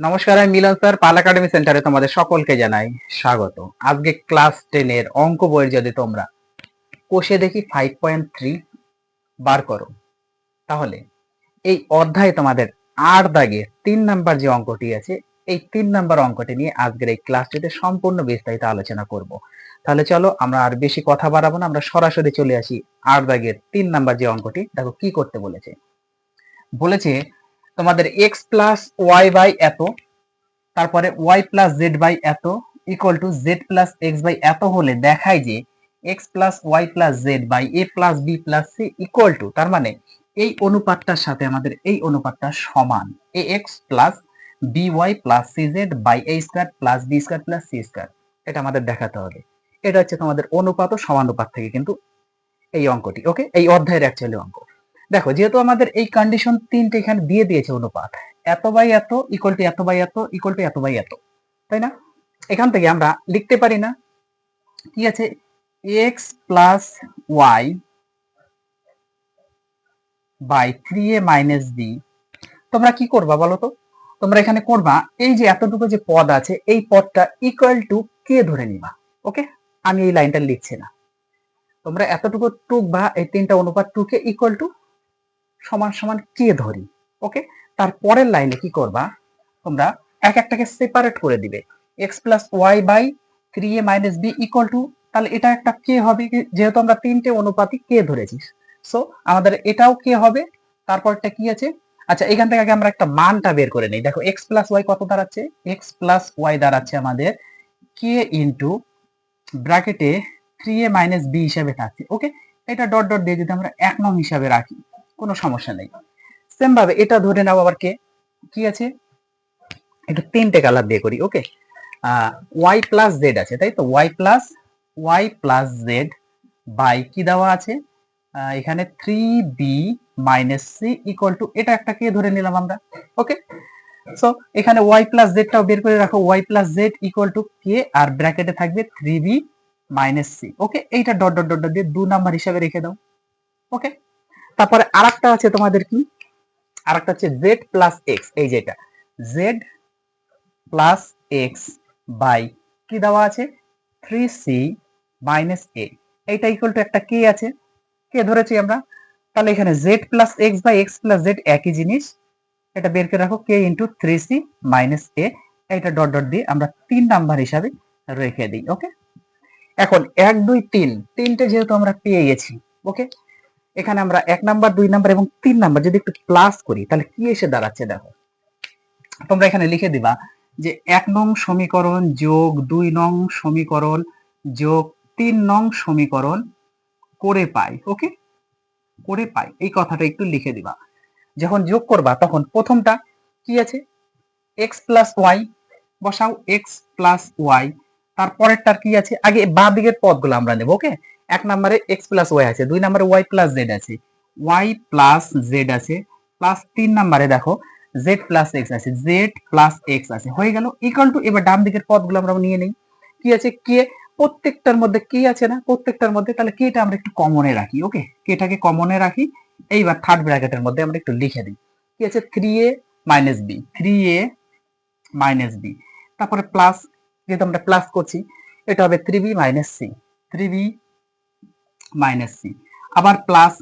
নমস্কার, আমি মিলন স্যার, পাল একাডেমি সেন্টারে তোমাদের সকলকে জানাই স্বাগত। আজকে ক্লাস টেনের অঙ্ক বইয়ের যদি তোমরা কোষে দেখি ফাইভ পয়েন্ট থ্রি বার করো, তাহলে এই অধ্যায়ে তোমাদের আট দাগে তিন নাম্বার যে অঙ্কটি আছে, এই তিন নাম্বার অঙ্কটি নিয়ে আজকের এই ক্লাসটিতে সম্পূর্ণ বিস্তারিত আলোচনা করব। তাহলে চলো আমরা আর বেশি কথা বাড়াবো না, আমরা সরাসরি চলে আসি আট দাগের তিন নাম্বার যে অঙ্কটি। দেখো কি করতে বলেছে। বলেছে তোমাদের এক্স প্লাস ওয়াই বাই এত, তারপরে ওয়াই প্লাস জেড বাই এত equal to Z plus X by এত হলে দেখায় যে X plus Y plus Z by A plus B plus C equal to তার মানে এই অনুপাতটার সাথে আমাদের এই অনুপাতটা সমান A X plus B Y plus C Z by A square plus B square plus C square এটা আমাদের দেখাতে হবে। এটা হচ্ছে তোমাদের অনুপাত ও সমানুপাত থেকে কিন্তু এই অঙ্কটি ওকে এই অধ্যায়ের অ্যাকচুয়ালি অঙ্ক। দেখো, যেহেতু আমাদের এই কন্ডিশন তিনটে এখানে দিয়ে দিয়েছে অনুপাত, এত বাই এত ইকুয়াল টু এত বাই এত ইকুয়াল টু এত বাই এত, তাই না? এখান থেকে আমরা লিখতে পারি না, কি আছে? X plus Y by three A minus B তোমরা কি করবা বলো তো? তোমরা এখানে করবা, এই যে এতটুকু যে পদ আছে, এই পদটা ইকুয়াল টু কে ধরে নিবা ওকে আমি এই লাইনটা লিখছি না। তোমরা এতটুকু টুক বা এই তিনটা অনুপাত টুকে ইকুয়াল টু সমান সমান কে ধরি? ওকে তার পরের লাইনে কি করবা? তোমরা এক একটাকে সেপারেট করে দিবে। X plus Y by three A minus B equal to তাহলে এটা একটা কে হবে? যেহেতু আমরা তিনটে অনুপাতই কে ধরেছিস সো আমাদের এটাও কে হবে? তারপরটা কি আছে? আচ্ছা এখান থেকে আগে আমরা একটা মানটা বের করে নিই। দেখো এক্স প্লাস ওয়াই কত দাঁড়াচ্ছে? এক্স প্লাস ওয়াই দাঁড়াচ্ছে আমাদের কে ইন্টু ব্র্যাকেটে থ্রি এ মাইনাস বি হিসাবে থাকছে। ওকে এটা ডট ডট দিয়ে যদি আমরা এক নং হিসাবে রাখি কোনো সমস্যা নেই। সেম ভাবে এটা ধরে নাও আবার কে? কি আছে? একটু তিনটে কালার দিয়ে করি ওকে ওয়াই প্লাস জেড আছে, তাই তো? Y plus Y plus Z by কি দেওয়া আছে? এখানে three B minus C equal to এটা একটা কে ধরে নিলাম আমরা ওকে সো এখানে ওয়াই প্লাস জেডটাও বের করে রাখো। Y plus Z equal to K আর ব্র্যাকেটে থাকবে three B minus C okay এইটা ডট ডট ডট দিয়ে দু নাম্বার হিসাবে রেখে দাও ওকে তারপরে আরেকটা আছে তোমাদের কি? আরেকটা হচ্ছে জেড প্লাস এক্স এই যেটা জেড প্লাস এক্স বাই কি দেওয়া আছে? থ্রি সি মাইনাস এ এইটা ইকুয়াল টু একটা কে আছে। কে ধরেছি আমরা। তাহলে এখানে Z plus X by X plus Z একই জিনিস। এটা বের করে রাখো K into three C minus A এটা ডট ডট দিয়ে আমরা তিন নাম্বার হিসাবে রেখে দিই ওকে এখন এক, দুই, তিন। তিনটে যেহেতু আমরা পেয়ে গেছি ওকে এখানে আমরা এক নাম্বার, দুই নাম্বার এবং তিন নাম্বার যদি একটু প্লাস করি, তাহলে কি এসে দাঁড়াচ্ছে দেখো? তোমরা এখানে লিখে দিবা যে এক নং সমীকরণ যোগ দুই নং সমীকরণ যোগ তিন নং সমীকরণ করে পাই ওকে করে পাই, এই কথাটা একটু লিখে দিবা। যখন যোগ করবা, তখন প্রথমটা কি আছে? এক্স প্লাস ওয়াই বসাও এক্স প্লাস ওয়াই তারপরেরটার কি আছে? আগে বাঁ দিকের পদগুলো আমরা নেব ওকে এক নম্বরে এক্স প্লাস ওয়াই আছে, দুই নম্বরে ওয়াই প্লাস জেড আছে ওয়াই প্লাস জেড আছে প্লাস তিন নম্বরে দেখো জেড প্লাস এক্স আছে জেড প্লাস এক্স আছে, হয়ে গেল ইকুয়াল টু এবার ডান দিকের পদগুলো আমরা নিয়ে নিই, কি আছে কে প্রত্যেকটার মধ্যে কি আছে না, প্রত্যেকটার মধ্যে, তাহলে কেটা আমরা একটু কমনে রাখি ওকে কেটাকে কমনে রাখি, এইবার থার্ড ব্র্যাকেটের মধ্যে আমরা একটু লিখে দিই, কি আছে three A minus B three A minus B তারপরে প্লাস যেহেতু আমরা প্লাস করছি, এটা হবে three B minus C three B minus C আবার প্লাস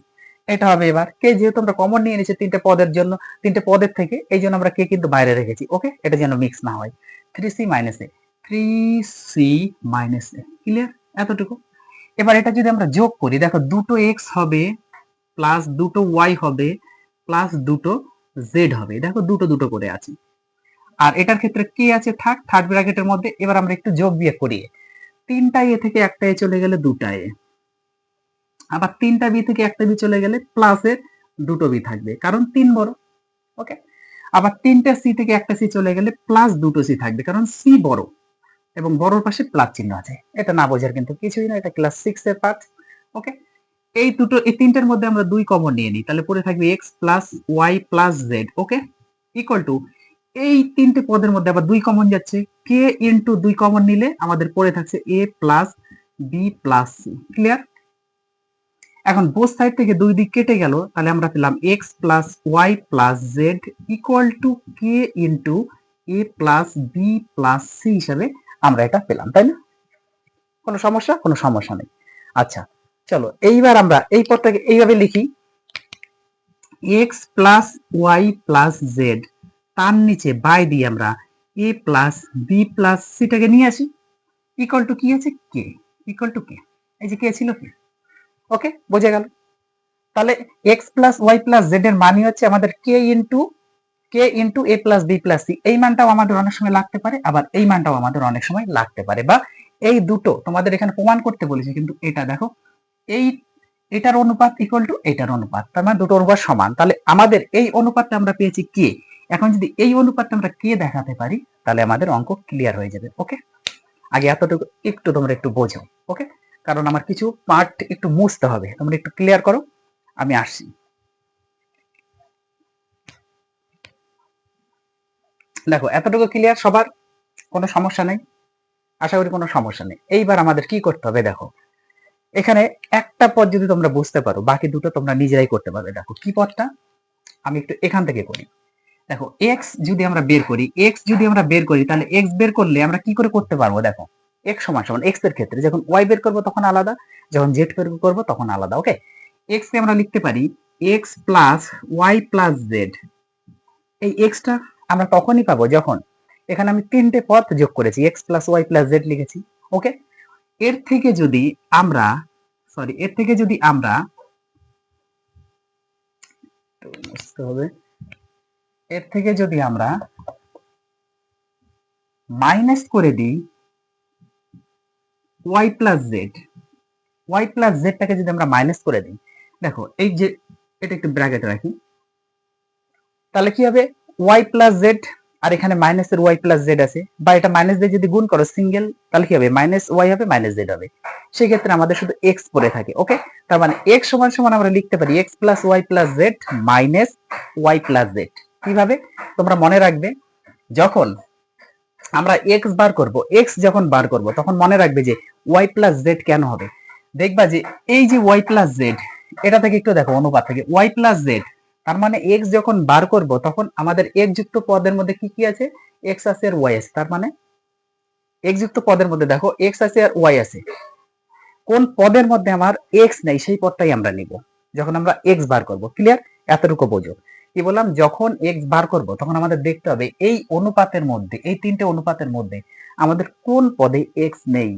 এটা হবে এবার কে যেহেতু আমরা কমন নিয়ে নিয়েছি তিনটে পদের জন্য, তিনটে পদের থেকে, এই জন্য আমরা কে কিন্তু বাইরে রেখেছি ওকে এটা যেন মিক্স না হয়। Three C minus A three C minus A clear এতটুকু। এবার এটা যদি আমরা যোগ করি, দেখো দুটো এক্স হবে প্লাস দুটো ওয়াই হবে প্লাস দুটো জেড হবে। দেখো দুটো দুটো করে আছে। আর এটার ক্ষেত্রে কি আছে থাক থার্ড ব্র্যাকেটের মধ্যে। এবার আমরা একটু যোগ বিয়োগ করি। তিনটা এ থেকে একটা এ চলে গেলে দুটা এ। আবার তিনটা বি থেকে একটা বি চলে গেলে প্লাসের দুটো বি থাকবে, কারণ তিন বড় ওকে আবার তিনটা সি থেকে একটা সি চলে গেলে প্লাস দুটো সি থাকবে, কারণ সি বড় এবং বড়র পাশে প্লাস চিহ্ন আছে। এটা না বোঝার কিন্তু কিছুই না, এটা ক্লাস সিক্স এর পার্ট ওকে এই দুটো, এই তিনটের মধ্যে আমরা দুই কমন নিয়ে নিই, তাহলে পরে থাকবে X plus Y plus Z okay equal to এই তিনটে পদের মধ্যে আবার দুই কমন যাচ্ছে কে ইন্টু দুই কমন নিলে আমাদের পড়ে থাকছে A plus B plus C clear এখন বোথ সাইড থেকে দুই দিক কেটে গেল, তাহলে আমরা পেলাম X plus Y plus Z equal to K into A plus B plus C হিসাবে আমরা এটা পেলাম, তাই না? কোনো সমস্যা? কোনো সমস্যা নেই। আচ্ছা চলো এইবার আমরা এই পদটাকে এইভাবে লিখি। X plus Y plus Z তার নিচে বাই দিয়ে আমরা এ প্লাস বি প্লাস সিটাকে নিয়ে আসি। ইকুয়াল টু কি আছে? কে ইকুয়াল টু কে এই যে কে ছিল কে? ওকে বোঝা গেল। তাহলে X plus Y plus Z এর মানই হচ্ছে আমাদের K into K into A plus B plus C এই মানটাও আমাদের অনেক সময় লাগতে পারে, আবার এই মানটাও আমাদের অনেক সময় লাগতে পারে। বা এই দুটো তোমাদের এখানে প্রমাণ করতে বলেছে, কিন্তু এটা দেখো, এই এটার অনুপাত ইকুয়াল টু এটার অনুপাত, তার মানে দুটো অনুপাত সমান। তাহলে আমাদের এই অনুপাতটা আমরা পেয়েছি কে এখন যদি এই অনুপাতটা আমরা কে দেখাতে পারি, তাহলে আমাদের অঙ্ক ক্লিয়ার হয়ে যাবে ওকে আগে এতটুকু, একটু তোমরা একটু বোঝো ওকে কারণ আমার কিছু পার্ট একটু মুছতে হবে। তোমরা একটু ক্লিয়ার করো, আমি আসছি। দেখো, এতটুকু ক্লিয়ার সবার কোনো সমস্যা নেই? আশা করি কোনো সমস্যা নেই। এইবার আমাদের কি করতে হবে দেখো, এখানে একটা পথ যদি তোমরা বুঝতে পারো, বাকি দুটো তোমরা নিজেরাই করতে পারবে। দেখো, কি পথটা আমি একটু এখান থেকে করি। দেখো এক্স যদি আমরা বের করি এক্স যদি আমরা বের করি, তাহলে এক্স বের করলে আমরা কি করে করতে পারব? দেখো এক্স সমান সমান এক্সের ক্ষেত্রে যখন ওয়াই বের করব তখন আলাদা, যখন জেড বের করব তখন আলাদা ওকে এক্স কে আমরা লিখতে পারি X plus Y plus Z এই এক্সটা আমরা তখনই পাবো যখন এখানে আমি তিনটে পদ যোগ করেছি X plus Y plus Z লিখেছি ওকে এর থেকে যদি আমরা সরি এর থেকে যদি আমরা হবে, এর থেকে যদি আমরা মাইনাস করে দিই Y plus Z Y plus জেডটাকে যদি আমরা মাইনাস করে দিই, দেখো এই যে, এটা একটু ব্র্যাকেট রাখি, তাহলে কি হবে? ওয়াই প্লাস জেড আর এখানে মাইনাসের ওয়াই প্লাস জেড আছে, বা এটা মাইনাস দিয়ে যদি গুণ করো সিঙ্গেল তাহলে কি হবে? মাইনাস ওয়াই হবে মাইনাস জেড হবে। সেক্ষেত্রে আমাদের শুধু এক্স পড়ে থাকে ওকে তার মানে এক্স সমান সমান আমরা লিখতে পারি X plus Y plus Z minus Y plus Z কীভাবে? তোমরা মনে রাখবে, যখন আমরা এক্স বার করব এক্স যখন বার করব, তখন মনে রাখবে যে ওয়াই প্লাস জেড কেন হবে? দেখবা যে এই যে ওয়াই প্লাস জেড এটা থেকে একটু দেখো অনুপাত থেকে ওয়াই প্লাস জেড তার মানে এক্স যখন বার করব, তখন আমাদের এক্স যুক্ত পদের মধ্যে কি কি আছে? এক্স আছে আর ওয়াই আছে, তার মানে এক্স যুক্ত পদের মধ্যে দেখো এক্স আছে আর ওয়াই আছে। কোন পদের মধ্যে আমার এক্স নেই, সেই পদটাই আমরা নিব, যখন আমরা এক্স বার করব ক্লিয়ার এতটুকু বোঝো। কি বললাম? যখন এক্স বার করব, তখন আমাদের দেখতে হবে এই অনুপাতের মধ্যে, এই তিনটে অনুপাতের মধ্যে আমাদের কোন পদে এক্স নেই,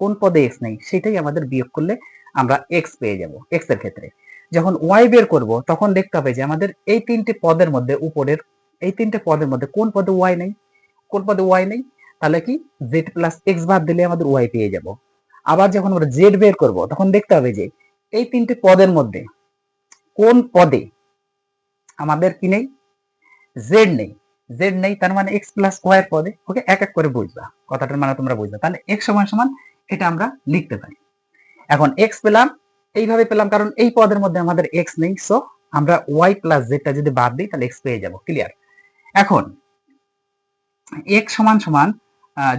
কোন পদে এক্স নেই, সেটাই আমাদের বিয়োগ করলে আমরা এক্স পেয়ে যাব এক্সের ক্ষেত্রে। যখন ওয়াই বের করব, তখন দেখতে হবে যে আমাদের এই তিনটে পদের মধ্যে উপরের, এই তিনটে পদের মধ্যে কোন পদে ওয়াই নেই, কোন পদে ওয়াই নেই, তাহলে কি জেড প্লাস এক্স বাদ দিলে আমাদের ওয়াই পেয়ে যাব। আবার যখন আমরা জেড বের করব, তখন দেখতে হবে যে এই তিনটে পদের মধ্যে কোন পদে আমাদের কি নেই? জেড নেই। জেড নেই, তার মানে এক্স প্লাস ওয়াই এর পদে। ওকে, এক এক করে বুঝবা। কথাটার মানে তোমরা বুঝবা। তাহলে এক্স সমান সমান এটা আমরা লিখতে পারি। এখন এক্স পেলাম, এইভাবে পেলাম, কারণ এই পদের মধ্যে আমাদের এক্স নেই। সো আমরা ওয়াই প্লাস জেডটা যদি বাদ দিই, তাহলে এক্স পেয়ে যাব। ক্লিয়ার এখন এক্স সমান সমান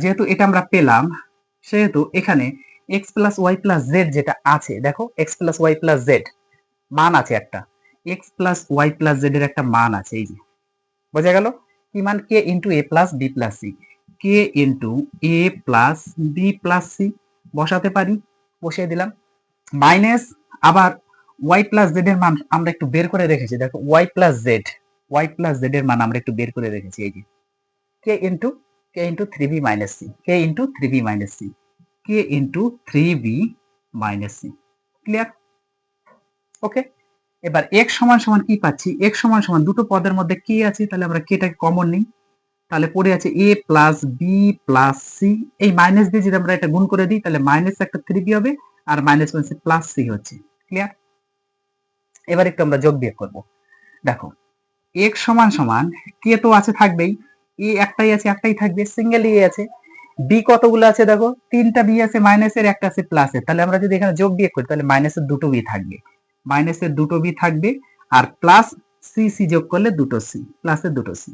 যেহেতু এটা আমরা পেলাম, সেহেতু এখানে X plus Y plus Z যেটা আছে, দেখো X plus Y plus Z মান আছে একটা। X plus Y plus Z এর একটা মান আছে, এই যে। বোঝা গেল? কি মান? K into A plus B plus C K into A plus B plus C বসাতে পারি? বসিয়ে দিলাম। মাইনাস আবার ওয়াই প্লাস জেড এর মান আমরা একটু বের করে রেখেছি। দেখো Y plus Z Y plus Z এর মান আমরা একটু বের করে রেখেছি, এই যে। K into K into three B minus C K into three B minus C K into three B minus C clear okay এবার এক সমান সমান কি পাচ্ছি? এক সমান সমান দুটো পদের মধ্যে কি আছে? তাহলে আমরা কেটাকে কমন নিই। তাহলে পড়ে আছে a plus B plus C এই মাইনাস দিয়ে যদি আমরা এটা গুণ করে দিই, তাহলে মাইনাস একটা থ্রি বি হবে আর মাইনাস মাইনাস প্লাস সি হচ্ছে। ক্লিয়ার এবার একটু আমরা যোগ বিয়োগ করব। দেখো এক সমান সমান কে তো আছে থাকবেই। এ একটাই আছে, একটাই থাকবে। সিঙ্গেল এ আছে। বি কতগুলো আছে দেখো? তিনটা বি আছে মাইনাসের একটা আছে প্লাসের তাহলে আমরা যদি এখানে যোগ বিয়োগ করি, তাহলে মাইনাসের দুটো বি থাকবে। মাইনাসের দুটো বি থাকবে আর প্লাস সি সি যোগ করলে দুটো সি প্লাসের দুটো সি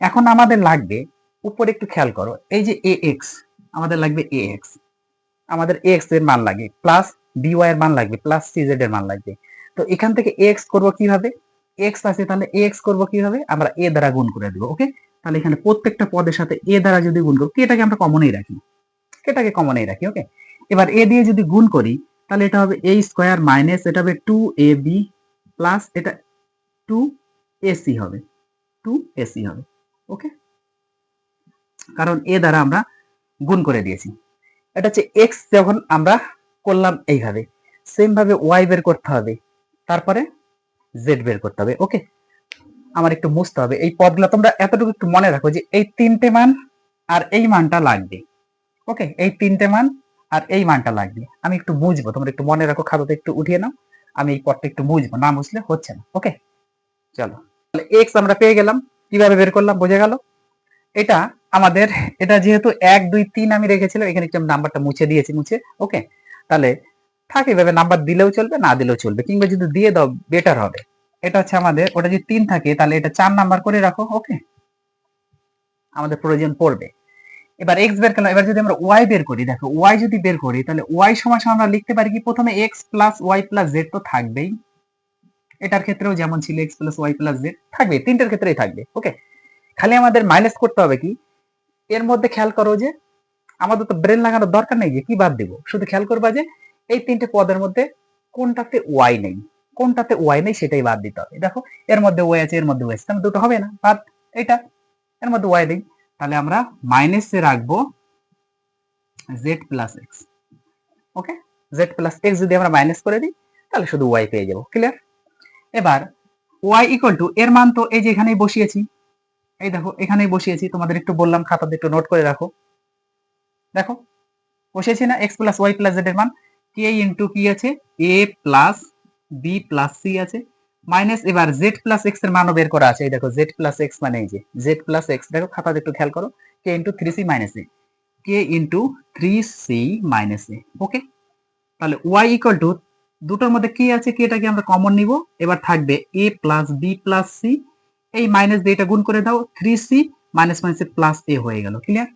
এখন আমাদের লাগবে, উপরে একটু খেয়াল করো, এই যে এ এক্স আমাদের লাগবে এ এক্স আমাদের এক্সের মান লাগে প্লাস বিওয়াই এর মান লাগবে প্লাস সি জেড এর মান লাগবে। তো এখান থেকে এক্স করব কীভাবে? এক্স আছে, তাহলে এক্স করব কীভাবে? আমরা এ দ্বারা গুণ করে দেবো ওকে তাহলে এখানে প্রত্যেকটা পদের সাথে এ দ্বারা যদি গুণ করি এটাকে আমরা কমনই রাখি? এটাকে কমনই রাখি ওকে এবার এ দিয়ে যদি গুণ করি তাহলে এটা হবে এ স্কোয়ার মাইনাস এটা হবে টু এ বি প্লাস এটা টু এসি হবে টু এসি হবে ওকে কারণ এ দ্বারা আমরা গুণ করে দিয়েছি। এটা হচ্ছে এক্স যখন আমরা করলাম এইভাবে সেম ভাবে ওয়াই বের করতে হবে, তারপরে জেড বের করতে হবে ওকে আমার একটু মুছতে হবে, এই পদগুলো তোমরা এতটুকু একটু মনে রাখো যে এই তিনটে মান আর এই মানটা লাগবে ওকে এই তিনটে মান আর এই মানটা লাগবে। আমি একটু বুঝব, তোমরা একটু মনে রাখো, খাতাতে একটু উঠিয়ে নাও। আমি এই পদটা একটু বুঝব, না বুঝলে হচ্ছে না, ওকে? চলো। এক্স আমরা পেয়ে গেলাম, কীভাবে বের করলাম, বোঝা গেল? এটা আমাদের, এটা যেহেতু এক, দুই, তিন আমি রেখেছিলাম, এখানে একটু নাম্বারটা মুছে দিয়েছি, মুছে, ওকে? তাহলে থাকে এভাবে নাম্বার দিলেও চলবে, না দিলেও চলবে, কিংবা যদি দিয়ে দাও বেটার হবে। এটা হচ্ছে আমাদের, ওটা যদি তিন থাকে, তাহলে এটা চার নাম্বার করে রাখো, ওকে? আমাদের প্রয়োজন পড়বে। এবার এক্স বের করলাম, এবার যদি আমরা ওয়াই বের করি, দেখো ওয়াই যদি বের করি, তাহলে ওয়াই সমান সমান আমরা লিখতে পারি কি? প্রথমে X plus Y plus Z তো থাকবেই। এটার ক্ষেত্রেও যেমন ছিল X plus Y plus Z থাকবে তিনটার ক্ষেত্রেই থাকবে ওকে খালি আমাদের মাইনাস করতে হবে কি? এর মধ্যে খেয়াল করো যে আমাদের তো ব্রেন লাগানোর দরকার নেই যে কি বাদ দিব। শুধু খেয়াল করবা যে এই তিনটে পদের মধ্যে কোনটাতে ওয়াই নেই, কোনটাতে ওয়াই নেই সেটাই বাদ দিতে হবে। দেখো, এর মধ্যে ওয়াই আছে, এর মধ্যে ওয়াই আছে দুটো হবে না, বাদ এটা এর মধ্যে ওয়াই নেই। তাহলে আমরা মাইনাসে রাখব Z plus X okay Z plus X যদি আমরা মাইনাস করে দিই, তাহলে শুধু ওয়াই পেয়ে যাব ক্লিয়ার এবার ওয়াই ইকুয়াল টু এর মান তো এই যে এখানেই বসিয়েছি, এই দেখো এখানেই বসিয়েছি, তোমাদের একটু বললাম, খাতাতে একটু নোট করে রাখো। দেখো, বসিয়েছি না X plus Y plus Z এর মান কে ইন্টু কি আছে? A plus B plus C আছে। মাইনাস এবার জেড প্লাস এক্সের মানও বের করা আছে। এই দেখো জেড প্লাস এক্স মানে এই যে জেড প্লাস এক্স দেখো খাতাতে একটু খেয়াল করো K into three C minus A K into three C minus A okay তাহলে ওয়াই ইকুয়াল টু দুটোর মধ্যে কি আছে কি আমরা কমন নিব, এবার থাকবে A plus B plus C এই মাইনাস দিয়ে এটা গুণ করে দাও থ্রি সি মাইনাস মাইনাসে প্লাস এ হয়ে গেল ক্লিয়ার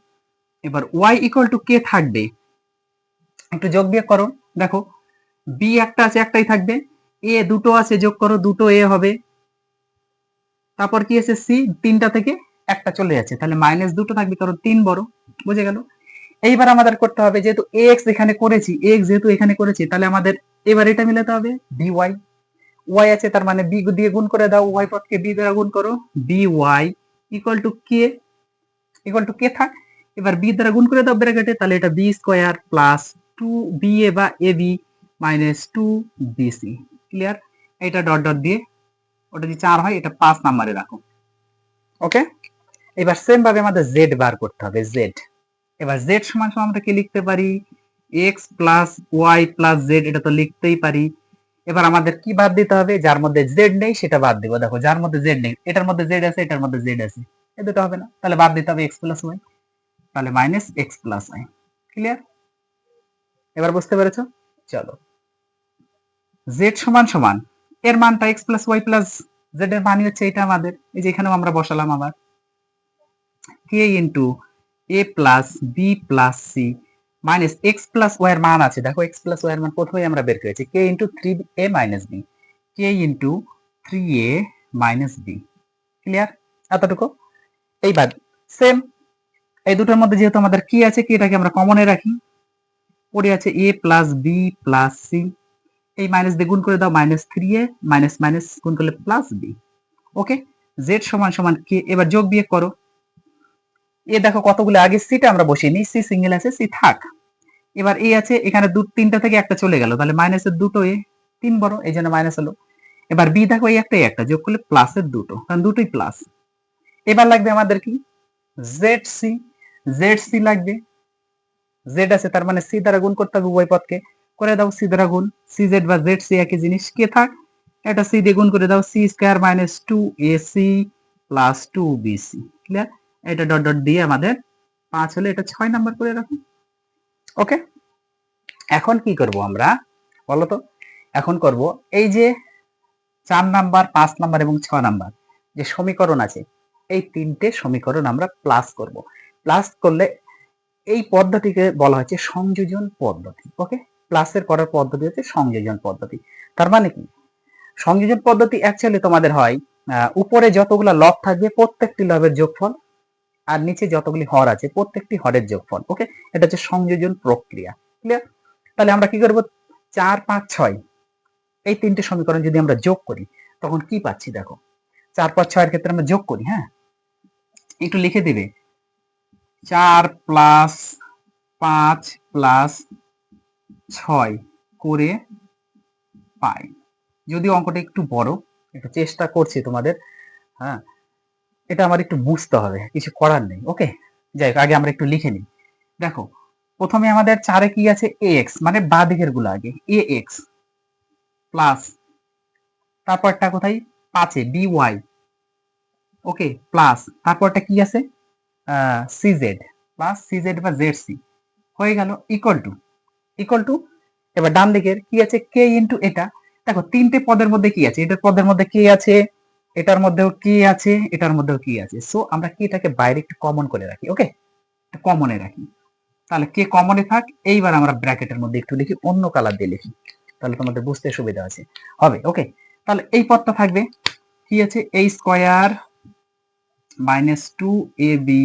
এবার ওয়াই ইকুয়াল টু কে থাকবে, একটু যোগ বিয়োগ করো, দেখো বি একটা আছে, একটাই থাকবে এ দুটো আছে, যোগ করো, দুটো এ হবে। তারপর কি আছে? সি, তিনটা থেকে একটা চলে যাচ্ছে। তাহলে মাইনাস দুটো থাকবে, কারণ তিন বড়। বুঝে গেল? এইবার আমাদের করতে হবে, যেহেতু এক্স এখানে করেছি এক্স যেহেতু এখানে করেছি, তাহলে আমাদের এবার এটা মিলাতে হবে বি ওয়াই আছে, তার মানে বি দিয়ে গুণ করে দাও ওয়াই পদকে বি দ্বারা গুণ করো B Y equal to K equal to K থাক। এবার বি দ্বারা গুণ করে দাও ব্র্যাকেটে তাহলে এটা B square plus two B A বা A B minus two B C clear এটা ডট ডট দিয়ে। ওটা যদি চার হয়, এটা পাঁচ নাম্বারে রাখো। ওকে এবার সেম ভাবে আমাদের জেড বার করতে হবে জেড এবার জেড সমান সমান আমরা কি লিখতে পারি? X plus Y plus Z এটা তো লিখতেই পারি। এবার আমাদের কি বাদ দিতে হবে? যার মধ্যে জেড নেই, সেটা বাদ দিব। দেখো, যার মধ্যে জেড নেই, এটার মধ্যে জেড আছে, এটার মধ্যে জেড আছে। এ দুটো হবে না। তাহলে বাদ দিতে হবে এক্স প্লাস ওয়াই তাহলে minus X plus Y clear এবার বুঝতে পেরেছ? চলো। জেড সমান সমান, এর মানটা X plus Y plus Z এর মানই হচ্ছে এটা আমাদের, এই যে এখানেও আমরা বসালাম আবার। K into A plus B plus C minus X plus Y এর মান আছে, দেখো এক্স প্লাস ওয়াই এর মান প্রথমেই আমরা বের করেছি K into three A minus B K into three A minus B clear এতটুকু? এইবার সেম এই দুটোর মধ্যে যেহেতু আমাদের কি আছে কি এটাকে আমরা কমনে রাখি পড়ে আছে A plus B plus C এই মাইনাস দিয়ে গুণ করে দাও minus three A minus minus গুণ করলে প্লাস বি ওকে জেড সমান সমান কে এবার যোগ বিয়োগ করো। এ দেখো কতগুলো আগে সিটা আমরা বসিয়ে নিই সি সিঙ্গেল আছে সি থাক। এবার এ আছে, এখানে দু, তিনটা থেকে একটা চলে গেল, তাহলে মাইনাসের দুটো এ, তিন বড়, এই জন্য মাইনাস হলো। এবার বি দেখো এই একটা একটা, যোগ করলে প্লাসের দুটো, কারণ দুটোই প্লাস এবার লাগবে আমাদের কি? জেড সি জেড সি লাগবে। জেড আছে, তার মানে সি দ্বারা গুণ করতে হবে উভয় পদকে। করে দাও সি দ্বারা গুণ সি জেড বা জেড সি একই জিনিস, কে থাক এটা সি দিয়ে গুণ করে দাও C square minus two A C plus two B C clear এটা ডট ডট দিয়ে আমাদের পাঁচ হলে এটা ছয় নাম্বার করে রাখো ওকে এখন কি করব আমরা, বলো তো? এখন করব এই যে চার নাম্বার পাঁচ নাম্বার এবং ছ নাম্বার যে সমীকরণ আছে, এই তিনটে সমীকরণ আমরা প্লাস করব। প্লাস করলে এই পদ্ধতিকে বলা হচ্ছে সংযোজন পদ্ধতি ওকে প্লাসের করার পদ্ধতি হচ্ছে সংযোজন পদ্ধতি। তার মানে কি? সংযোজন পদ্ধতি অ্যাকচুয়ালি তোমাদের হয় উপরে যতগুলো লব থাকবে প্রত্যেকটি লবের যোগফল আর নিচে যতগুলি হর আছে প্রত্যেকটি হরের যোগফল ওকে এটা হচ্ছে সংযোজন প্রক্রিয়া ক্লিয়ার তাহলে আমরা কি করব? চার, পাঁচ, ছয়, এই তিনটে সমীকরণ যদি আমরা যোগ করি, তখন কি পাচ্ছি দেখো? চার, পাঁচ, ছয়ের ক্ষেত্রে আমরা যোগ করি হ্যাঁ? একটু লিখে দিবে। চার প্লাস পাঁচ প্লাস ছয় করে পাই। যদিও অঙ্কটা একটু বড়, একটু চেষ্টা করছি তোমাদের হ্যাঁ এটা আমার একটু বুঝতে হবে, কিছু করার নেই, ওকে? যাই আগে আমরা একটু লিখে নিই। দেখো, প্রথমে আমাদের চারে কি আছে? এ এক্স মানে বা দিকেরগুলো আগে, এ এক্স প্লাস তারপরটা কোথায়? পাঁচে, বি ওয়াই, ওকে? প্লাস তারপরটা কি আছে? C Z plus C Z বা জেড সি, হয়ে গেল ইকুয়াল টু ইকুয়াল টু এবার ডান দিকের কি আছে? কে ইন্টু এটা দেখো, তিনটে পদের মধ্যে কি আছে? এটার পদের মধ্যে কে আছে, এটার মধ্যেও কি আছে, এটার মধ্যেও কি আছে। সো আমরা কি এটাকে বাইরে একটু কমন করে রাখি ওকে কমনে রাখি। তাহলে কে কমনে থাক, এইবার আমরা ব্র্যাকেটের মধ্যে একটু লিখি অন্য কালার দিয়ে লিখি। তাহলে তোমাদের বুঝতে সুবিধা আছে। হবে ওকে তাহলে এই পদটা থাকবে, কি আছে? এই square minus two A B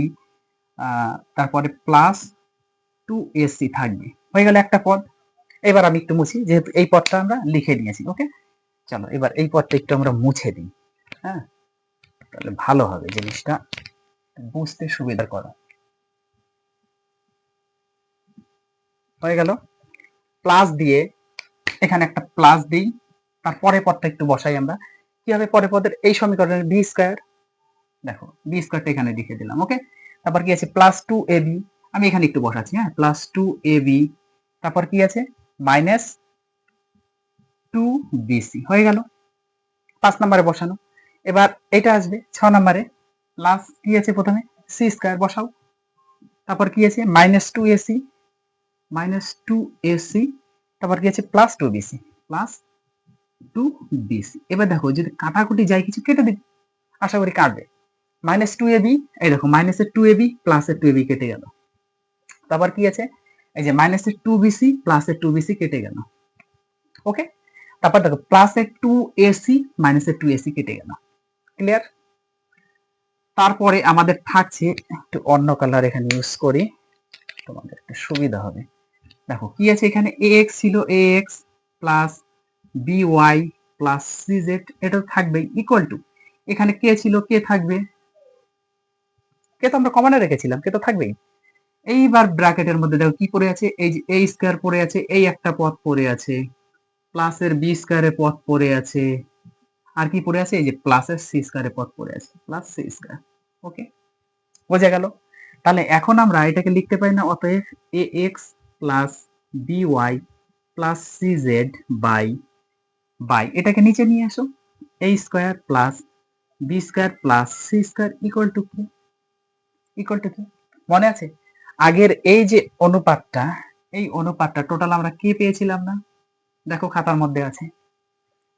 তারপরে প্লাস টু এ সি থাকবে। হয়ে গেল একটা পদ। এবার আমি একটু মুছি, যেহেতু এই পদটা আমরা লিখে নিয়েছি ওকে চলো, এবার এই পদটা একটু আমরা মুছে দিই হ্যাঁ? তাহলে ভালো হবে জিনিসটা, বুঝতে সুবিধা করো। হয়ে গেল। প্লাস দিয়ে এখানে একটা প্লাস দিই, তারপরে পদটা একটু বসাই আমরা। কি হবে পরে পদের? এই সমীকরণের বি স্কোয়ার দেখো বি স্কোয়ারটা এখানে লিখে দিলাম ওকে তারপর কি আছে? প্লাস টু এ বি আমি এখানে একটু বসাচ্ছি হ্যাঁ? প্লাস টু এ বি তারপর কি আছে? Minus two BC. হয়ে গেল। পাঁচ নম্বরে বসানো। এবার এটা আসবে ছ নম্বরে। প্লাস কি আছে প্রথমে? সি স্কোয়ার বসাও। তারপর কি আছে? Minus two AC minus two AC তারপর কি আছে? Plus two BC plus two BC এবার দেখো, যদি কাটাকুটি যায় কিছু কেটে দিবে আশা করি কাটবে। মাইনাস টু এবি এই দেখো মাইনাসের টু এবি প্লাসের টু এবি কেটে গেল। তারপর কি আছে? এই যে মাইনাসের টু বিসি প্লাসের টু বিসি কেটে গেল। ওকে তারপর দেখো প্লাসের টু এসি মাইনাসের টু এসি কেটে গেল। ক্লিয়ার তারপরে আমাদের থাকছে একটু অন্য কালার এখানে ইউজ করি। তোমাদের একটু সুবিধা হবে। দেখো, কি আছে এখানে? এ এক্স ছিল A X plus B Y plus C Z এটা তো থাকবেই ইকুয়াল টু এখানে কে ছিল কে থাকবে। কে তো আমরা কমনে রেখেছিলাম কে তো থাকবেই। এইবার ব্র্যাকেটের মধ্যে দেখো কি পড়ে আছে? এই যে এ স্কোয়ার পড়ে আছে, এই একটা পদ পড়ে আছে। প্লাসের বি স্কোয়ারের পদ পড়ে আছে। আর কি পড়ে আছে? এই যে প্লাসের সি স্কোয়ারের পদ পড়ে আছে। প্লাস সি স্কোয়ার ওকে বোঝা গেল? তাহলে এখন আমরা এটাকে লিখতে পারি না, অতএব A X plus B Y plus C Z by by এটাকে নিচে নিয়ে আসো। A square plus B square plus C square equal to কি? ইকুয়াল টু কি? মনে আছে? আগের এই যে অনুপাতটা, এই অনুপাতটা টোটাল আমরা কি পেয়েছিলাম না? দেখো খাতার মধ্যে আছে।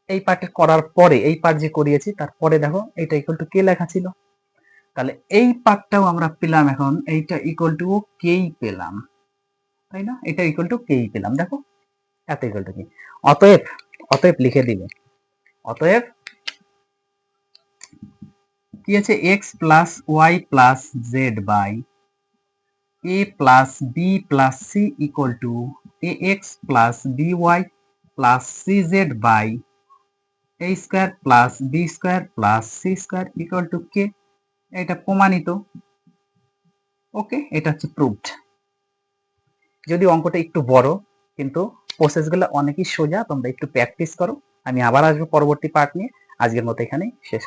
এই পার্টে করার পরে, এই পার্ট যে করিয়েছি, তারপরে দেখো এটা ইকুয়াল টু কে লেখা ছিল? তাহলে এই পার্টটাও আমরা পেলাম এখন, এইটা ইকুয়াল টু কেই পেলাম? তাই না? এটা ইকুয়াল টু কেই পেলাম? দেখো, এত ইকুয়াল টু কি? অতএব অতএব লিখে দিবে অতএব, কি আছে? X plus Y plus Z by plus C equal to A X plus B Y plus C Z by A square plus B square plus C square equal to কে এটা প্রমাণিত। ওকে এটা হচ্ছে প্রুভড যদি অঙ্কটা একটু বড়, কিন্তু প্রসেসগুলো অনেকই সোজা, তোমরা একটু প্র্যাকটিস করো। আমি আবার আসব পরবর্তী পার্ট নিয়ে। আজকের মতো এখানেই শেষ